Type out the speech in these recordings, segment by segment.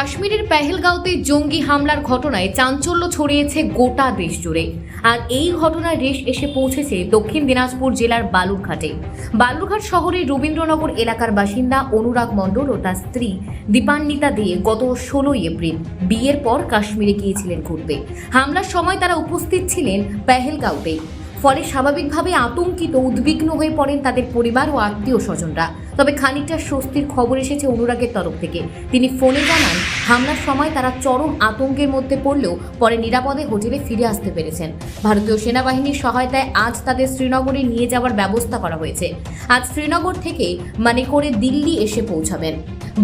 কাশ্মীরের পেহেলগাঁওতে জঙ্গি হামলার ঘটনায় চাঞ্চল্য ছড়িয়েছে গোটা দেশ জুড়ে। আর এই ঘটনার রেশ এসে পৌঁছেছে দক্ষিণ দিনাজপুর জেলার বালুরঘাটে। বালুরঘাট শহরের রবীন্দ্রনগর এলাকার বাসিন্দা অনুরাগ মণ্ডল ও তার স্ত্রী দীপান্বিতা দিয়ে গত ষোলোই এপ্রিল বিয়ের পর কাশ্মীরে গিয়েছিলেন ঘুরতে। হামলার সময় তারা উপস্থিত ছিলেন পেহেলগাঁওতে। ফলে স্বাভাবিকভাবে আতঙ্কিত, উদ্বিগ্ন হয়ে পড়েন তাদের পরিবার ও আত্মীয় স্বজনরা। তবে খানিকটা স্বস্তির খবর এসেছে অনুরাগের তরফ থেকে। তিনি ফোনে জানান, হামলার সময় তারা চরম আতঙ্কের মধ্যে পড়লেও পরে নিরাপদে হোটেলে ফিরে আসতে পেরেছেন। ভারতীয় সেনাবাহিনীর সহায়তায় আজ তাদের শ্রীনগরে নিয়ে যাওয়ার ব্যবস্থা করা হয়েছে। আজ শ্রীনগর থেকে মানে করে দিল্লি এসে পৌঁছাবেন।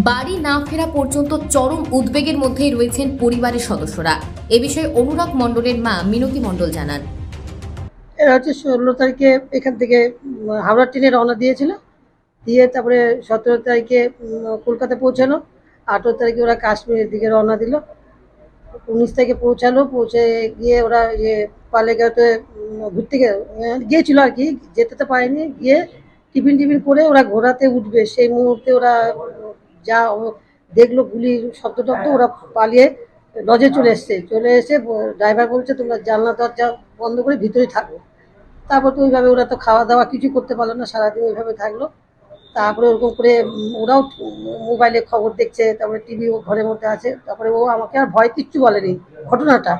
বাড়ি না ফেরা পর্যন্ত চরম উদ্বেগের মধ্যেই রয়েছেন পরিবারের সদস্যরা। এ বিষয়ে অনুরাগ মণ্ডলের মা মিনতি মণ্ডল জানান। এরা হচ্ছে ষোলো তারিখে এখান থেকে হাওড়া ট্রেনে রওনা দিয়েছিল। দিয়ে তারপরে সতেরো তারিখে কলকাতা পৌঁছালো। আঠেরো তারিখে ওরা কাশ্মীরের দিকে রওনা দিল। উনিশ তারিখে পৌঁছালো পৌঁছে গিয়ে ওরা ইয়ে পালেগাঁওতে উম, ঘুরতে গিয়েছিল আর কি যেতে তো পারেনি। গিয়ে টিফিন টিফিন করে ওরা ঘোরাতে উঠবে। সেই মুহূর্তে ওরা যা দেখল গুলির শব্দ টব্দ ওরা পালিয়ে লজে চলে এসছে। চলে এসে ড্রাইভার বলছে তোমরা জানলা দরজা বন্ধ করে ভিতরে থাকো। তারপর তো ওইভাবে ওরা তো খাওয়া দাওয়া কিছু করতে পারল না সারাদিন ওইভাবে থাকল। তারপরে ওরকম করে ওরাও মোবাইলে খবর দেখছে, তারপরে টিভি ঘরের মধ্যে আছে, তারপরে ও আমাকে আর ভয় কিচ্ছু বলেনি। ঘটনাটা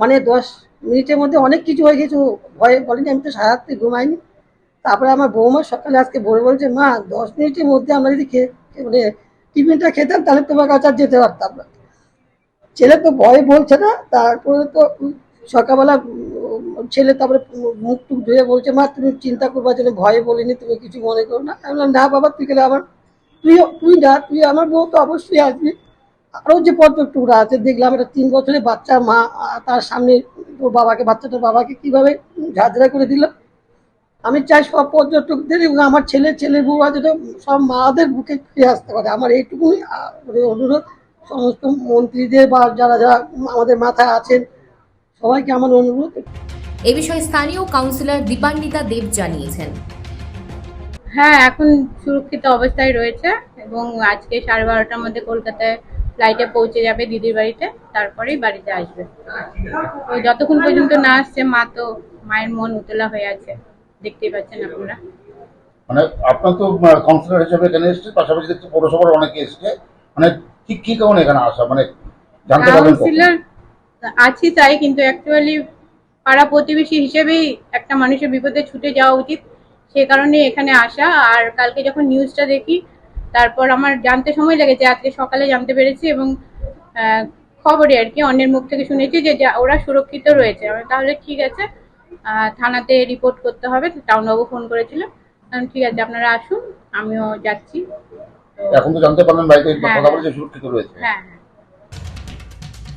মানে দশ মিনিটের মধ্যে অনেক কিছু হয়ে গেছে, ও ভয়ে বলেনি, আমি তো সারা রাত্রি ঘুমাইনি। তারপরে আমার বৌমা সকালে আজকে ভোরে বলছে, মা, দশ মিনিটের মধ্যে আমরা যদি খেয়ে মানে টিফিনটা খেতাম, তাহলে তোমার কাছে আর যেতে পারতাম না। ছেলে তো ভয়ে বলছে না, তারপরে তো সকালবেলা ছেলে তারপরে মুখ টুক ধুয়ে বলছে, মা, তুমি চিন্তা করবার জন্য ভয়ে বলিনি, তুমি কিছু মনে করো না। আমি বললাম, না বাবা, তুই গেলে আমার, তুই তুই না তুই আমার বউ তো অবশ্যই আসবি। আরও যে পর্যটক টুকরা আছে, দেখলাম একটা তিন বছরের বাচ্চা, মা তার সামনে তোর বাবাকে বাচ্চাটার বাবাকে কীভাবে ঝাঁঝরা করে দিল। আমি চাই সব পর্যটকদের আমার ছেলে ছেলের বউ আছে সব মাদের বুকে ফিরে আসতে পারে। আমার এইটুকুই অনুরোধ, সমস্ত মন্ত্রীদের বা যারা যারা আমাদের মাথায় আছেন, সবাইকে আমার অনুরোধ। এ বিষয়ে স্থানীয় কাউন্সিলর দীপান্বিতা দেব জানিয়েছেন। হ্যাঁ এখন সুরক্ষিত অবস্থায় রয়েছে এবং আজকে সাড়ে বারোটার মধ্যে কলকাতায় ফ্লাইটে পৌঁছে যাবে দিদির বাড়িতে তারপরেই বাড়িতে আসবে। তো যতক্ষণ পর্যন্ত না আসছে মা তো মায়ের মন উতলা হয়ে আছে দেখতেই পাচ্ছেন আপনারা। মানে আপনার তো কাউন্সিলর হিসেবে এখানে এসছে পাশাপাশি দেখছি পৌরসভার অনেকে এসছে। মানে ঠিক কি কারণে এখানে আসা? মানে জানতে পারবেন কাউন্সিলর আছি তাই কিন্তু অ্যাকচুয়ালি পাড়া প্রতিবেশী হিসেবেই একটা মানুষের বিপদে ছুটে যাওয়া উচিত। সে কারণে এখানে আসা। আর কালকে যখন নিউজটা দেখি তারপর আমার জানতে সময় লেগেছে আজকে সকালে জানতে পেরেছি এবং খবরে আর কি অন্যের মুখ থেকে শুনেছি যে ওরা সুরক্ষিত রয়েছে। তাহলে ঠিক আছে থানাতে রিপোর্ট করতে হবে। টাউনবাবু ফোন করেছিল। আমি ঠিক আছে আপনারা আসুন আমিও যাচ্ছি। এখন তো জানতে পারলেন বাড়িতে হ্যাঁ। কথা সুরক্ষিত রয়েছে। হ্যাঁ হ্যাঁ।